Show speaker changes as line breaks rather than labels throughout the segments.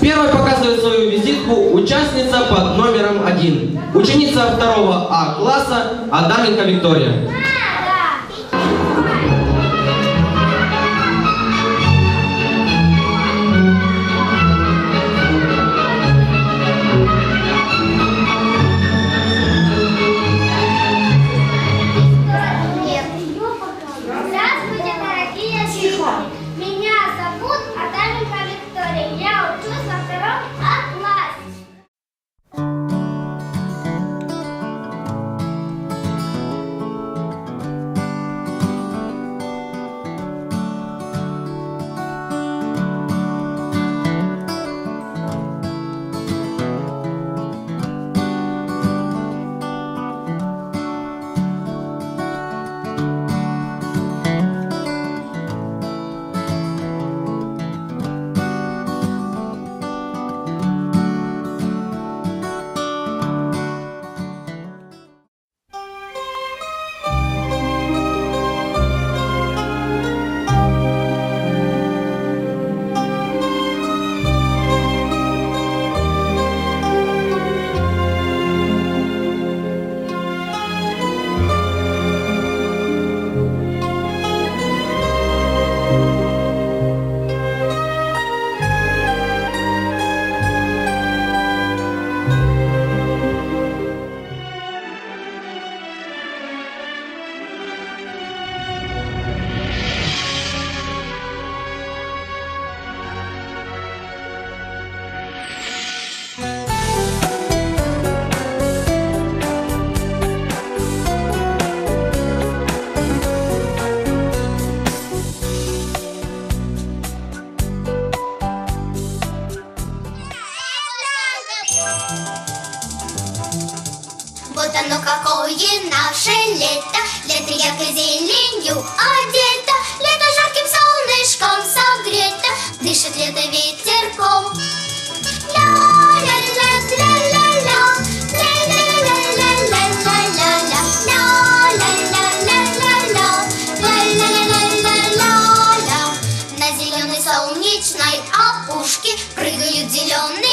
Первой показывает свою визитку участница под номером один. Ученица второго А класса Адаменко Виктория.
ya 30 a
Вот оно какое наше лето, лето яркой зеленью одето, лето жарким солнышком согрето, дышит лето ветерком. На зеленой солнечной опушке прыгают зеленые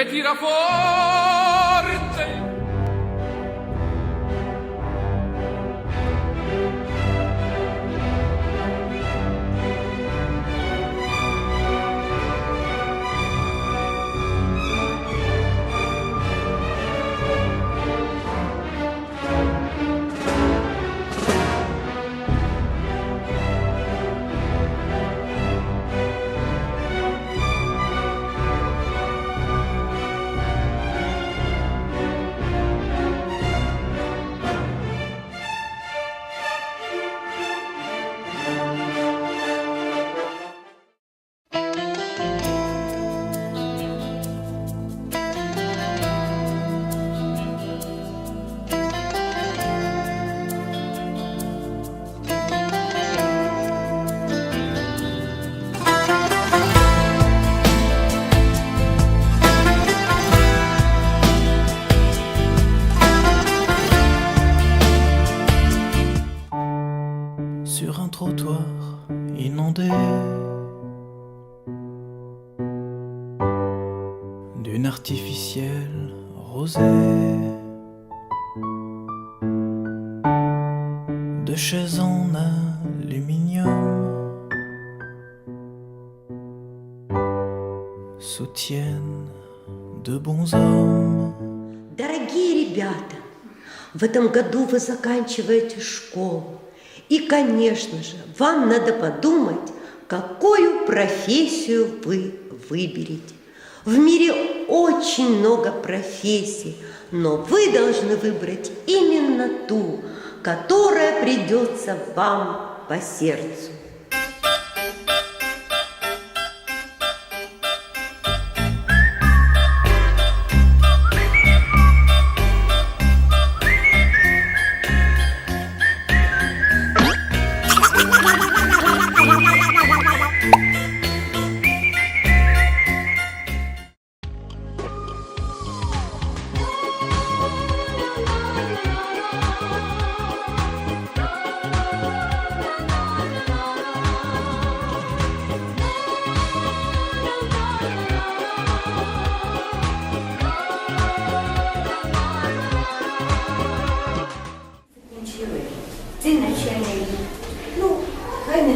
e tira forte. trottoir inondé d'une artificielle rosée de chaises en aluminium soutiennent de bons hommes.
Дорогие ребята, в этом году вы заканчиваете школу. И, конечно же, вам надо подумать, какую профессию вы выберете. В мире очень много профессий, но вы должны выбрать именно ту, которая придется вам по сердцу.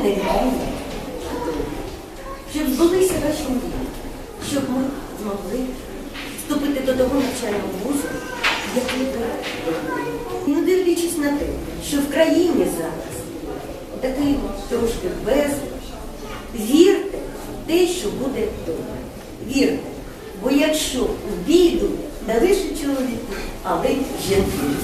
Довго. Щоб збулися ваші мрії, щоб ми змогли вступити до того навчального вузу, який ви. Не дивлячись на те, що в країні зараз такий трошки безлад, вірте в те, що буде добре. Вірте. Бо якщо в біду, не лише чоловіки, але й жінки.